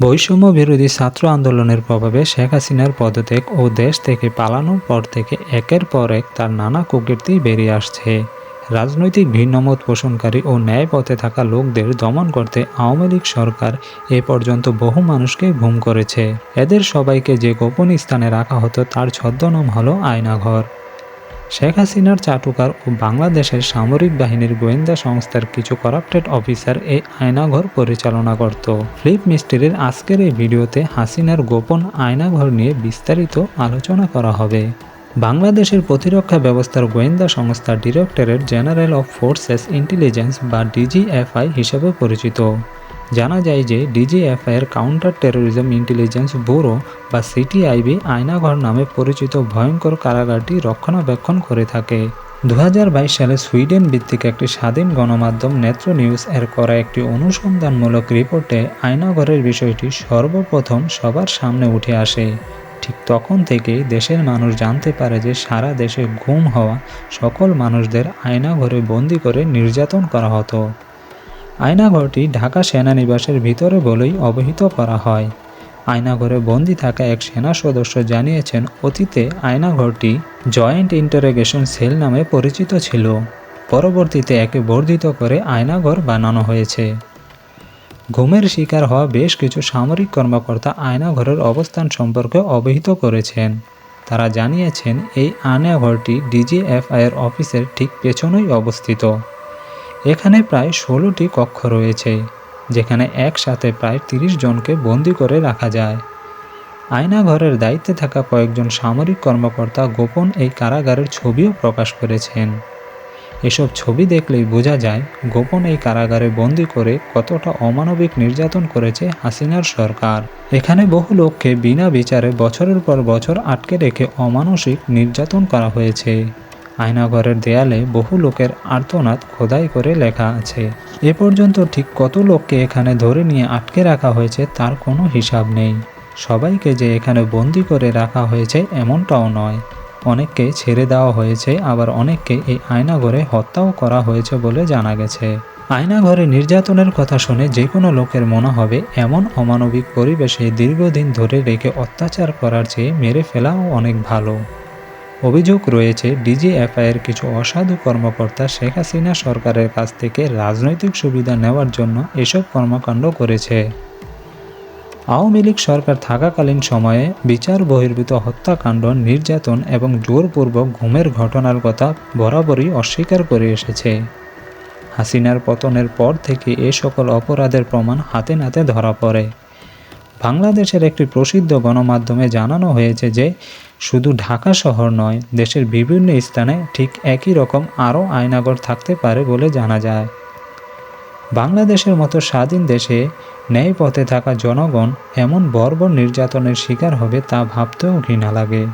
বৈষম্য বিরোধী ছাত্র আন্দোলনের প্রভাবে শেখ হাসিনার পদত্যাগ ও দেশ থেকে পালানোর পর থেকে একের পর এক তার নানা কুকীর্তি বেরিয়ে আসছে। রাজনৈতিক ভিন্নমত পোষণকারী ও ন্যায় পথে থাকা লোকদের দমন করতে আওয়ামী লীগ সরকার এ পর্যন্ত বহু মানুষকে ঘুম করেছে। এদের সবাইকে যে গোপন স্থানে রাখা হতো তার ছদ্মনাম হলো আয়নাঘর। শেখ হাসিনার চাটুকার ও বাংলাদেশের সামরিক বাহিনীর গোয়েন্দা সংস্থার কিছু করাপ্টেড অফিসার এই আয়নাঘর পরিচালনা করত। ফ্লিপ মিস্ত্রির আজকের এই ভিডিওতে হাসিনার গোপন আয়নাঘর নিয়ে বিস্তারিত আলোচনা করা হবে। বাংলাদেশের প্রতিরক্ষা ব্যবস্থার গোয়েন্দা সংস্থা directorate general of forces intelligence বা ডিজিএফআই হিসেবে পরিচিত। জানা যায় যে ডিজিএফআই এর কাউন্টার টেরোরিজম ইন্টেলিজেন্স ব্যুরো বা সিটিআইবি আয়নাঘর নামে পরিচিত ভয়ঙ্কর কারাগারটি রক্ষণাবেক্ষণ করে থাকে। দু হাজার বাইশ সালে সুইডেন ভিত্তিক একটি স্বাধীন গণমাধ্যম নেত্র নিউজ এর করা একটি অনুসন্ধানমূলক রিপোর্টে আয়নাঘরের বিষয়টি সর্বপ্রথম সবার সামনে উঠে আসে। ঠিক তখন থেকেই দেশের মানুষ জানতে পারে যে সারা দেশে ঘুম হওয়া সকল মানুষদের আয়নাঘরে বন্দি করে নির্যাতন করা হতো। আয়নাঘরটি ঢাকা সেনানিবাসের ভিতরে বলেই অবহিত করা হয়। আয়নাঘরে বন্দি থাকা এক সেনা সদস্য জানিয়েছেন, অতীতে আয়নাঘরটি জয়েন্ট ইন্টারোগেশন সেল নামে পরিচিত ছিল। পরবর্তীতে একে বর্ধিত করে আয়নাঘর বানানো হয়েছে। ঘুমের শিকার হওয়া বেশ কিছু সামরিক কর্মকর্তা আয়নাঘরের অবস্থান সম্পর্কে অবহিত করেছেন। তারা জানিয়েছেন, এই আয়নাঘরটি ডিজিএফআই এর অফিসের ঠিক পেছনেই অবস্থিত। এখানে প্রায় ষোলোটি কক্ষ রয়েছে, যেখানে একসাথে প্রায় তিরিশ জনকে বন্দি করে রাখা যায়। আয়নাঘরের দায়িত্বে থাকা কয়েকজন সামরিক কর্মকর্তা গোপন এই কারাগারের ছবিও প্রকাশ করেছেন। এসব ছবি দেখলেই বোঝা যায়, গোপন এই কারাগারে বন্দি করে কতটা অমানবিক নির্যাতন করেছে হাসিনার সরকার। এখানে বহু লোককে বিনা বিচারে বছরের পর বছর আটকে রেখে অমানসিক নির্যাতন করা হয়েছে। আয়নাঘরের দেয়ালে বহু লোকের আর্তনাদ খোদাই করে লেখা আছে। এ পর্যন্ত ঠিক কত লোককে এখানে ধরে নিয়ে আটকে রাখা হয়েছে তার কোনো হিসাব নেই। সবাইকে যে এখানে বন্দি করে রাখা হয়েছে এমনটাও নয়। অনেককে ছেড়ে দেওয়া হয়েছে, আবার অনেককে এই আয়নাঘরে হত্যাও করা হয়েছে বলে জানা গেছে। আয়নাঘরে নির্যাতনের কথা শুনে যে কোনো লোকের মনে হবে, এমন অমানবিক পরিবেশে দীর্ঘদিন ধরে রেখে অত্যাচার করার চেয়ে মেরে ফেলাও অনেক ভালো। অভিযোগ রয়েছে, ডিজিএফআইয়ের কিছু অসাধু কর্মকর্তা শেখ হাসিনা সরকারের কাছ থেকে রাজনৈতিক সুবিধা নেওয়ার জন্য এসব কর্মকাণ্ড করেছে। আওয়ামী লীগ সরকার থাকাকালীন সময়ে বিচার বহির্ভূত হত্যাকাণ্ড, নির্যাতন এবং জোরপূর্বক ঘুমের ঘটনার কথা বরাবরই অস্বীকার করে এসেছে। হাসিনার পতনের পর থেকে এ সকল অপরাধের প্রমাণ হাতে নাতে ধরা পড়ে। বাংলাদেশের একটি প্রসিদ্ধ গণমাধ্যমে জানানো হয়েছে যে, শুধু ঢাকা শহর নয়, দেশের বিভিন্ন স্থানে ঠিক একই রকম আরও আয়নাগর থাকতে পারে বলে জানা যায়। বাংলাদেশের মতো স্বাধীন দেশে ন্যায় পথে থাকা জনগণ এমন বর্বর নির্যাতনের শিকার হবে তা ভাবতেও ঘৃণা লাগে।